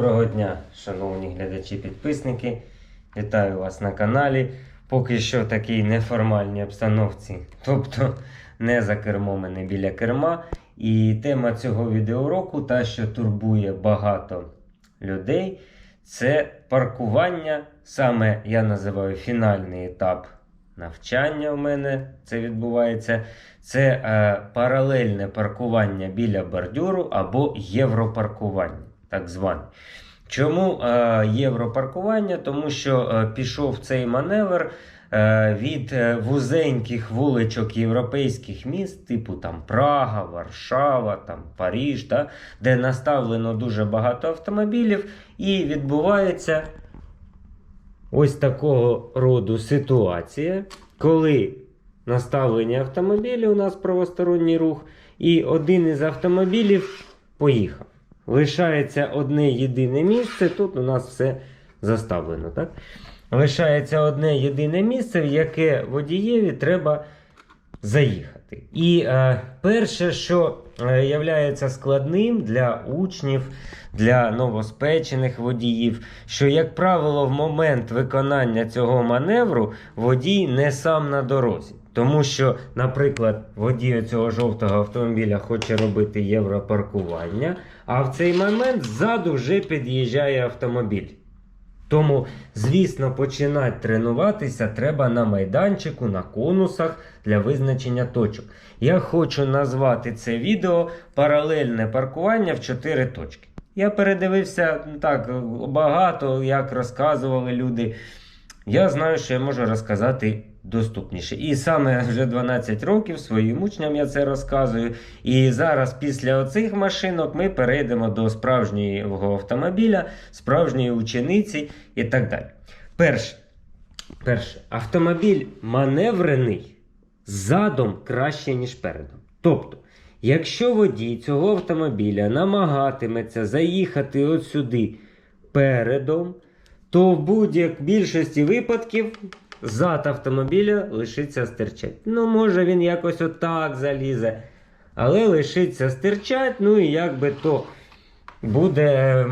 Доброго дня, шановні глядачі-підписники. Вітаю вас на каналі. Поки що в такій неформальній обстановці, тобто не за кермом і не біля керма. І тема цього відеоуроку, та що турбує багато людей, це паркування. Саме я називаю фінальний етап навчання. У мене це відбувається. Це е, паралельне паркування біля бордюру або європаркування, так зване. Чому е, європаркування? Тому що е, пішов цей маневр е, від вузеньких вуличок європейських міст, типу там Прага, Варшава, там Паріж, да, де наставлено дуже багато автомобілів, і відбувається ось такого роду ситуація, коли наставлені автомобілі, у нас правосторонній рух, і один із автомобілів поїхав. Лишається одне єдине місце. Тут у нас все заставлено. Так? Лишається одне єдине місце, в яке водієві треба заїхати. І е, перше, що е, являється складним для учнів, для новоспечених водіїв, що, як правило, в момент виконання цього маневру водій не сам на дорозі. Тому що, наприклад, водій цього жовтого автомобіля хоче робити європаркування, а в цей момент ззаду вже під'їжджає автомобіль. Тому, звісно, починати тренуватися треба на майданчику, на конусах для визначення точок. Я хочу назвати це відео паралельне паркування в 4 точки. Я передивився ну, так багато, як розказували люди. Я знаю, що я можу розказати доступніше. І саме вже 12 років своїм учням я це розказую. І зараз, після оцих машинок, ми перейдемо до справжнього автомобіля, справжньої учениці і так далі. Перше, перше автомобіль маневрений задом краще, ніж передом. Тобто, якщо водій цього автомобіля намагатиметься заїхати от сюди передом, то в будь-як більшості випадків зад автомобіля лишиться стирчать. Ну, може він якось отак залізе, але лишиться стирчать, ну і якби то буде,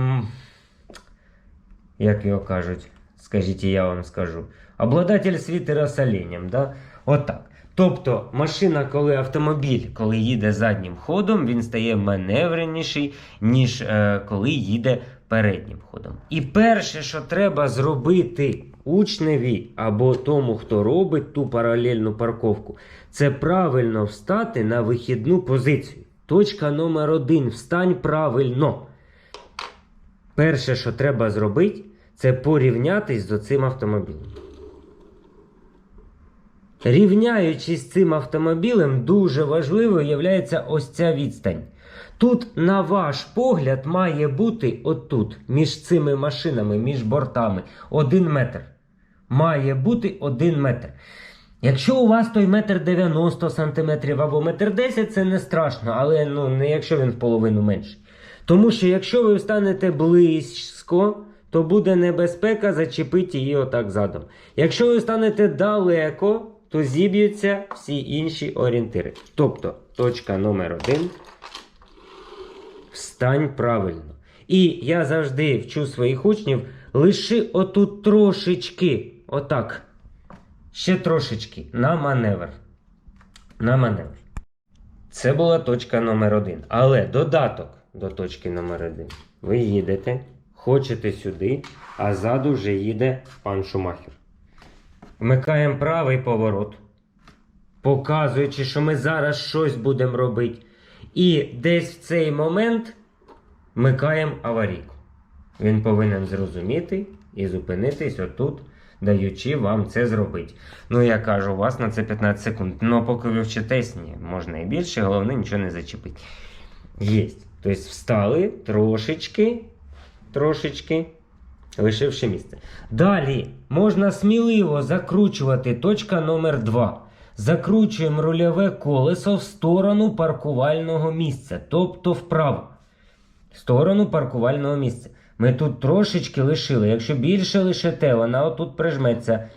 як його кажуть, скажіть, я вам скажу, обладатель світера з оленем, да? Отак. Тобто машина, коли автомобіль, коли їде заднім ходом, він стає маневреніший, ніж е, коли їде переднім ходом. І перше, що треба зробити учневі або тому, хто робить ту паралельну парковку, це правильно встати на вихідну позицію. Точка номер один. Встань правильно. Перше, що треба зробити, це порівнятись з цим автомобілем. Рівняючись з цим автомобілем, дуже важливою є ось ця відстань. Тут, на ваш погляд, має бути отут, між цими машинами, між бортами, один метр. Має бути один метр. Якщо у вас той метр 90 сантиметрів або метр 10, це не страшно, але ну, не якщо він в половину менший. Тому що якщо ви встанете близько, то буде небезпека зачепити її отак задом. Якщо ви станете далеко, то зіб'ються всі інші орієнтири. Тобто, точка номер один. Встань правильно. І я завжди вчу своїх учнів лиши отут трошечки, отак. Ще трошечки на маневр. На маневр. Це була точка номер один. Але додаток до точки номер один. Ви їдете, хочете сюди, а ззаду вже їде пан Шумахер. Вмикаємо правий поворот, показуючи, що ми зараз щось будемо робити. І десь в цей момент вмикаємо аварійку. Він повинен зрозуміти і зупинитись отут, даючи вам це зробити. Ну, я кажу, у вас на це 15 секунд. Ну, поки ви вчитесь, ні, можна і більше, головне нічого не зачепити. Єсть. Тобто встали трошечки, трошечки, лишивши місце. Далі можна сміливо закручувати точка номер 2. Закручуємо рульове колесо в сторону паркувального місця, тобто вправо. В сторону паркувального місця. Ми тут трошечки лишили. Якщо більше лишите, вона отут прижметься.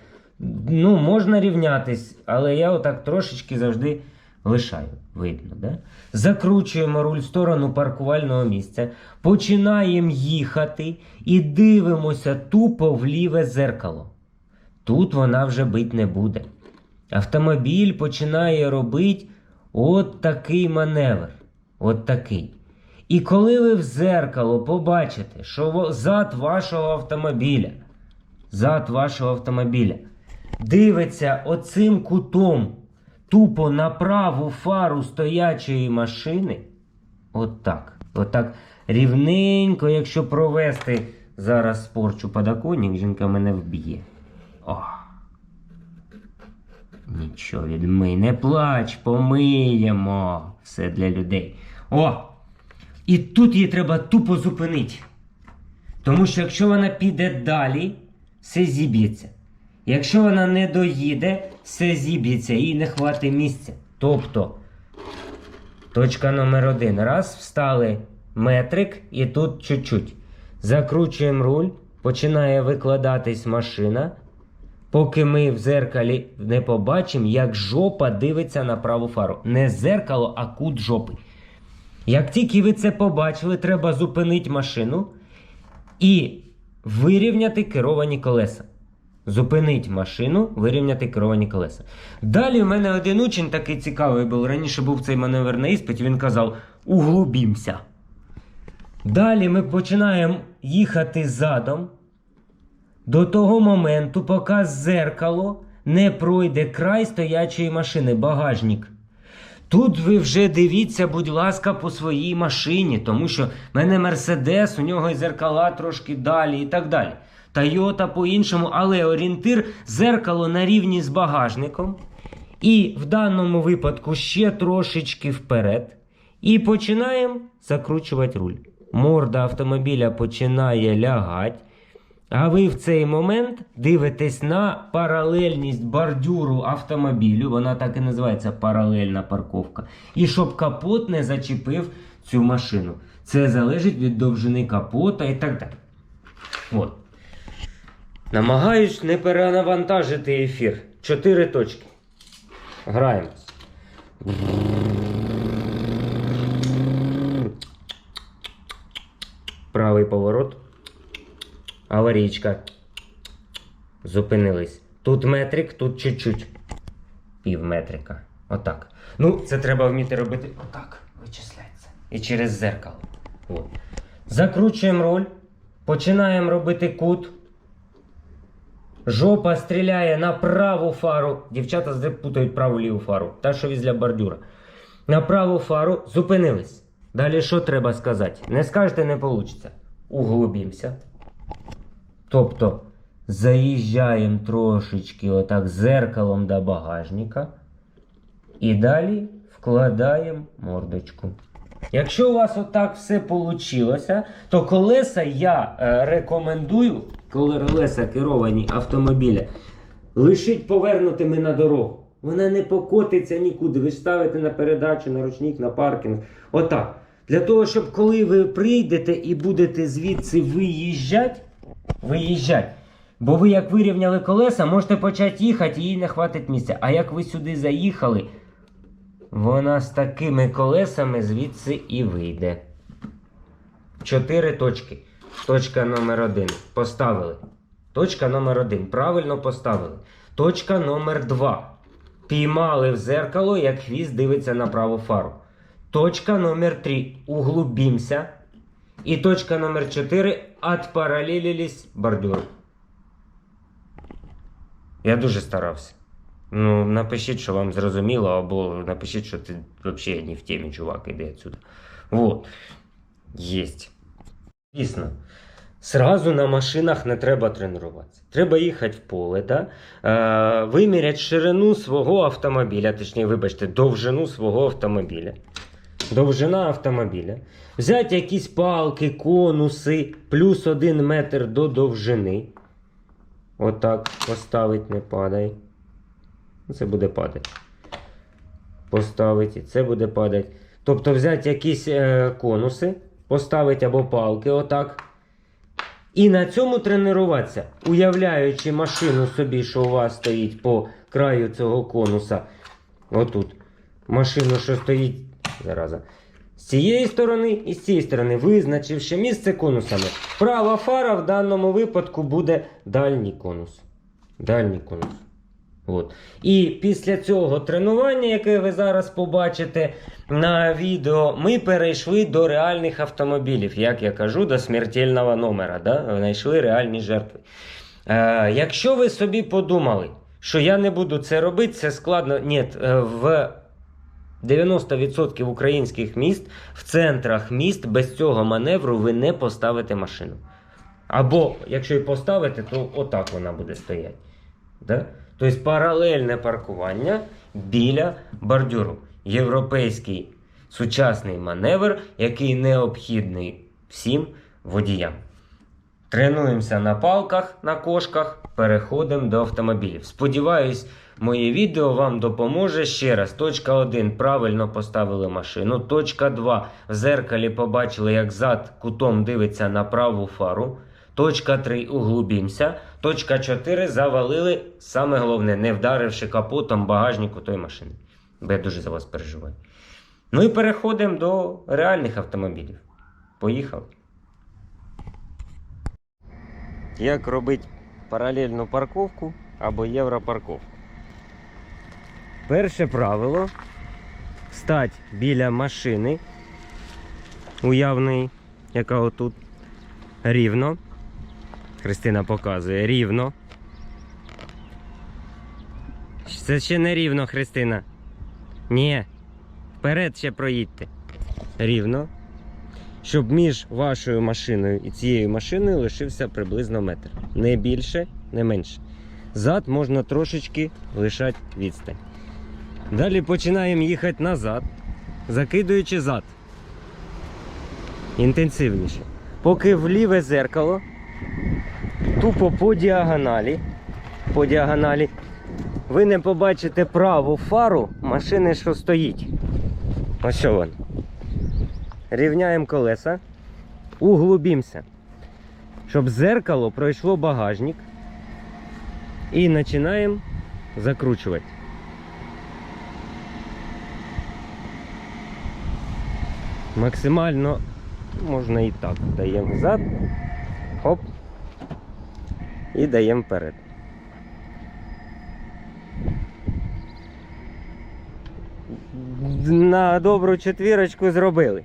Ну, можна рівнятись, але я отак трошечки завжди Лишаю, видно, да? Закручуємо руль в сторону паркувального місця, починаємо їхати і дивимося тупо в ліве зеркало. Тут вона вже бить не буде. Автомобіль починає робити от такий маневр. От такий. І коли ви в зеркало побачите, що зад вашого автомобіля, зад вашого автомобіля дивиться оцим кутом тупо на праву фару стоячої машини, от так, от так рівненько, якщо провести зараз спорчу подоконник, жінка мене вб'є. О. Нічого відмий, не плач, помиємо. Все для людей. О! І тут її треба тупо зупинити. Тому що якщо вона піде далі, все зіб'ється. Якщо вона не доїде, все зіб'ється і не хватить місця. Тобто, точка номер один. Раз, встали метрик і тут чуть-чуть. Закручуємо руль, починає викладатись машина. Поки ми в зеркалі не побачимо, як жопа дивиться на праву фару. Не зеркало, а кут жопи. Як тільки ви це побачили, треба зупинити машину і вирівняти керовані колеса. Зупинить машину, вирівняти керовані колеса. Далі в мене один учень такий цікавий був. Раніше був цей маневр на іспиті, він казав: углубімся. Далі ми починаємо їхати задом до того моменту, поки зеркало не пройде край стоячої машини, багажник. Тут ви вже дивіться, будь ласка, по своїй машині, тому що в мене Мерседес, у нього і зеркала трошки далі і так далі. Тойота по-іншому, але орієнтир зеркало на рівні з багажником. І в даному випадку ще трошечки вперед. І починаємо закручувати руль. Морда автомобіля починає лягати. А ви в цей момент дивитесь на паралельність бордюру автомобілю, вона так і називається паралельна парковка. І щоб капот не зачепив цю машину. Це залежить від довжини капота і так далі. От. Намагаюсь не перенавантажити ефір. Чотири точки. Граємо. Правий поворот. Аварійка. Зупинились. Тут метрик, тут чуть-чуть. Пів метрика. Отак. Ну, це треба вміти робити. Отак. Вичисляється. І через зеркало. От. Закручуємо руль. Починаємо робити кут. Жопа стріляє на праву фару. Дівчата завжди путають праву ліву фару. Та, що візля бордюра. На праву фару зупинились. Далі що треба сказати? Не скажете, не вийде. Углубімося. Тобто заїжджаємо трошечки отак зеркалом до багажника. І далі вкладаємо мордочку. Якщо у вас отак все вийшло, то колеса я е, рекомендую, коли колеса керовані автомобіля, лишить повернутими на дорогу. Вона не покотиться нікуди. Ви ставите на передачу, на ручник, на паркінг. Отак. Для того, щоб коли ви прийдете і будете звідси виїжджати, виїжджати. Бо ви як вирівняли колеса, можете почати їхати їй не хватить місця. А як ви сюди заїхали, вона з такими колесами звідси і вийде. Чотири точки. Точка номер один. Поставили. Точка номер один. Правильно поставили. Точка номер два. Піймали в зеркало, як хвіст дивиться на праву фару. Точка номер три. Углубимся. І точка номер 4 отпаралелились бордюр. Я дуже старався. Ну, напишіть, що вам зрозуміло, або напишіть, що ти взагалі не в темі, чувак, іди отсюда. Вот. Єсть. Дійсно. Сразу на машинах не треба тренуватися. Треба їхати в поле, да? е, виміряти ширину свого автомобіля, точніше, вибачте, довжину свого автомобіля. Довжина автомобіля. Взяти якісь палки, конуси, плюс один метр до довжини. Отак поставить, не падай. Це буде падати. Поставити, це буде падати. Тобто взяти якісь е, конуси, поставити або палки, отак. І на цьому тренуватися, уявляючи машину собі, що у вас стоїть по краю цього конуса. Отут. машину, що стоїть зараза. З цієї сторони і з цієї сторони, визначивши місце конусами. Права фара в даному випадку буде дальній конус. Дальній конус. От. І після цього тренування, яке ви зараз побачите на відео, ми перейшли до реальних автомобілів. Як я кажу, до смертельного номера. Да? Знайшли реальні жертви. Е, якщо ви собі подумали, що я не буду це робити, це складно. Ні, е, в 90% українських міст, в центрах міст без цього маневру ви не поставите машину. Або, якщо і поставите, то отак вона буде стояти. Да? Тобто паралельне паркування біля бордюру. Європейський сучасний маневр, який необхідний всім водіям. Тренуємося на палках, на кошках, переходимо до автомобілів. Сподіваюсь, моє відео вам допоможе ще раз. Точка 1. Правильно поставили машину. Точка 2. В зеркалі побачили, як зад кутом дивиться на праву фару. Точка 3. Углубімся. Точка 4. Завалили. Саме головне, не вдаривши капотом багажнику тої машини. Бо я дуже за вас переживаю. Ну і переходимо до реальних автомобілів. Поїхали. Як робити паралельну парковку або європарковку? Перше правило встать біля машини уявної, яка отут рівно. Христина показує рівно. Це ще не рівно, Христина. Ні. Вперед ще проїдьте. Рівно. Щоб між вашою машиною і цією машиною лишився приблизно метр. Не більше, не менше. Зад можна трошечки лишати відстань. Далі починаємо їхати назад, закидуючи зад. Інтенсивніше. Поки в ліве зеркало, тупо по діагоналі, по діагоналі, ви не побачите праву фару машини, що стоїть. Ось що вона. Рівняємо колеса, углубимося, щоб зеркало пройшло багажник. І починаємо закручувати. Максимально можна і так. Даємо взад, хоп, і даємо вперед. На добру четвірочку зробили.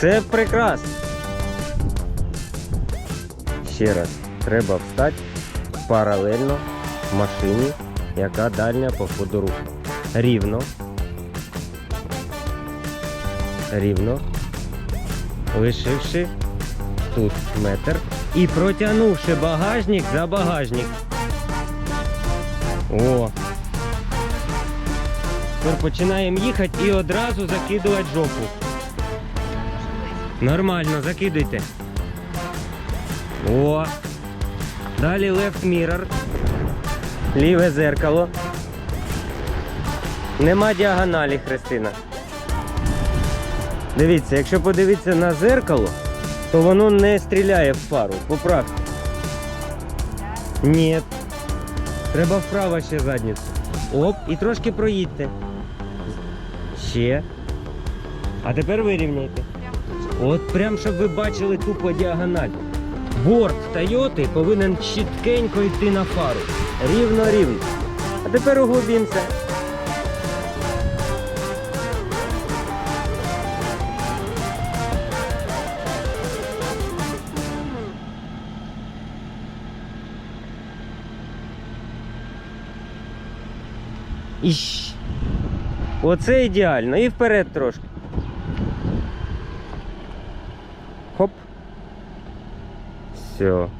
Все прекрасно. Ще раз, треба встати паралельно машині, яка дальня по ходу руху. Рівно. Рівно. Лишивши тут метр. І протягнувши багажник за багажник. О. Тепер починаємо їхати і одразу закидувати жопу. Нормально, закидуйте. О. Далі left mirror. Ліве зеркало. Нема діагоналі, Христина. Дивіться, якщо подивитися на зеркало, то воно не стріляє в фару. Поправте. Ні. Треба вправо ще задницю. Оп, і трошки проїдьте. Ще. А тепер вирівняйте. От прям, щоб ви бачили тупо діагональ. Борт Тойоти повинен чіткенько йти на фару. Рівно-рівно. А тепер углубімося. Іщ. Оце ідеально. І вперед трошки. Хоп. Все. О,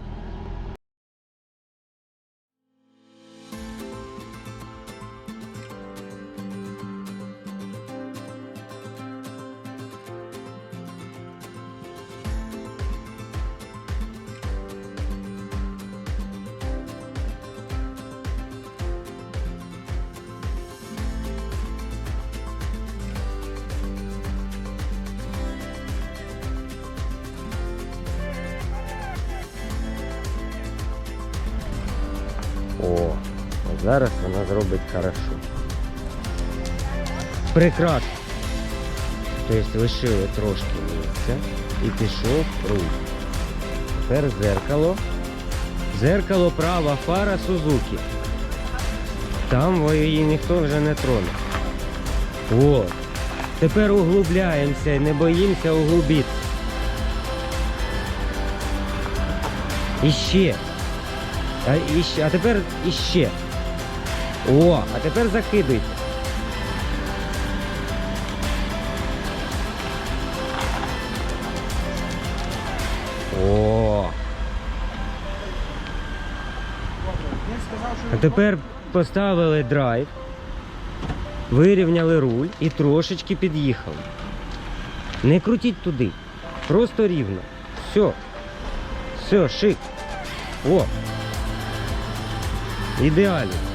зараз вона зробить хорошо. Прекрасно. Тобто лишили трошки місця і пішов рух. Тепер зеркало. Зеркало права фара Сузуки. Там її ніхто вже не троне. О, тепер углубляємося і не боїмося углубитися. Іще. А, іще. а тепер іще. О, а тепер закидуйте. О. А тепер поставили драйв, вирівняли руль і трошечки під'їхали. Не крутіть туди. Просто рівно. Все. Все, шик. О. Ідеально.